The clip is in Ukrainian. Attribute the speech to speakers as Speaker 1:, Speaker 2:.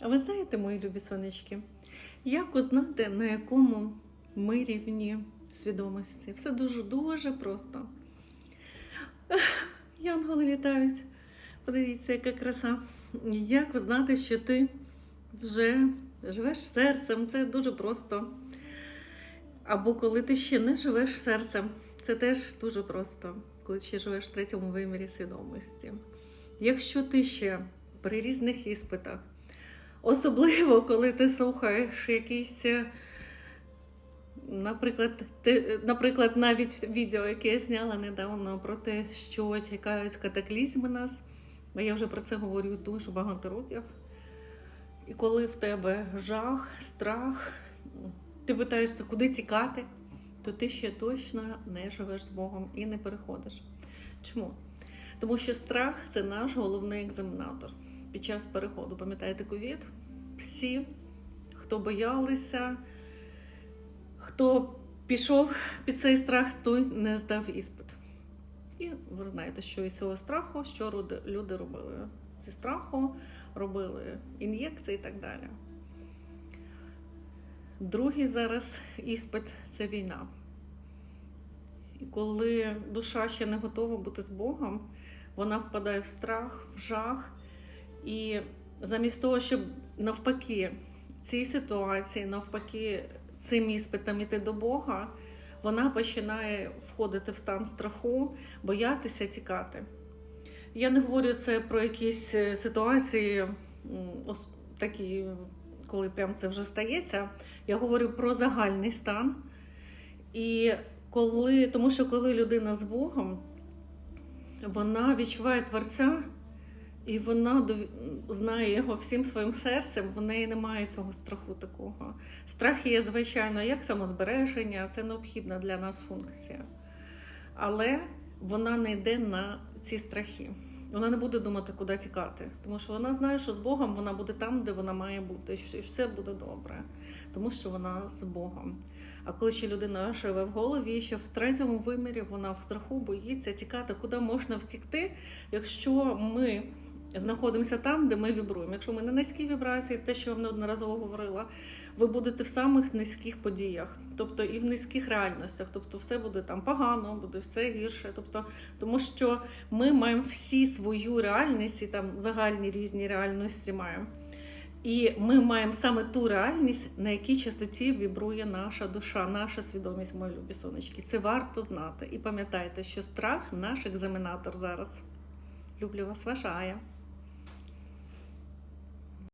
Speaker 1: А ви знаєте, мої любі сонечки, як узнати, на якому ми рівні свідомості? Все дуже-дуже просто. Янголи літають. Подивіться, яка краса. Як узнати, що ти вже живеш серцем? Це дуже просто. Або коли ти ще не живеш серцем, це теж дуже просто, коли ще живеш в третьому вимірі свідомості. Якщо ти ще при різних іспитах, особливо коли ти слухаєш якісь, е, наприклад, ти, наприклад, навіть відео, яке я зняла недавно про те, що чекають катаклізми нас, бо я вже про це говорю дуже багато років. І коли в тебе жах, страх, ти питаєшся, куди тікати, то ти ще точно не живеш з Богом і не переходиш. Чому? Тому що страх це наш головний екзаменатор під час переходу. Пам'ятаєте ковід? Всі, хто боялися, хто пішов під цей страх, той не здав іспит. І ви знаєте, що із цього страху, що люди- робили? Зі страху робили ін'єкції і так далі. Другий зараз іспит це війна. І коли душа ще не готова бути з Богом, вона впадає в страх, в жах. І замість того, щоб навпаки цій ситуації, навпаки, цим іспитом іти до Бога, вона починає входити в стан страху, боятися тікати. Я не говорю це про якісь е, ситуації, такі, коли прям це вже стається. Я говорю про загальний стан. І коли, тому що коли людина з Богом, вона відчуває Творця, і вона знає його всім своїм серцем, в неї немає цього страху такого. Страх є, звичайно, як самозбереження, це необхідна для нас функція. Але вона не йде на ці страхи. Вона не буде думати, куди тікати, тому що вона знає, що з Богом вона буде там, де вона має бути, і все буде добре, тому що вона з Богом. А коли ще людина живе в голові, ще в третьому вимірі вона в страху боїться тікати, куди можна втікти, якщо ми знаходимося там, де ми вібруємо. Якщо ми на низькій вібрації, те, що я вам неодноразово говорила, ви будете в самих низьких подіях, тобто і в низьких реальностях, тобто все буде там погано, буде все гірше. Тобто, тому що ми маємо всі свою реальність і там загальні різні реальності маємо. І ми маємо саме ту реальність, на якій частоті вібрує наша душа, наша свідомість, мої любі сонечки. Це варто знати. І пам'ятайте, що страх наш екзаменатор зараз. Люблю вас, ваша Ая.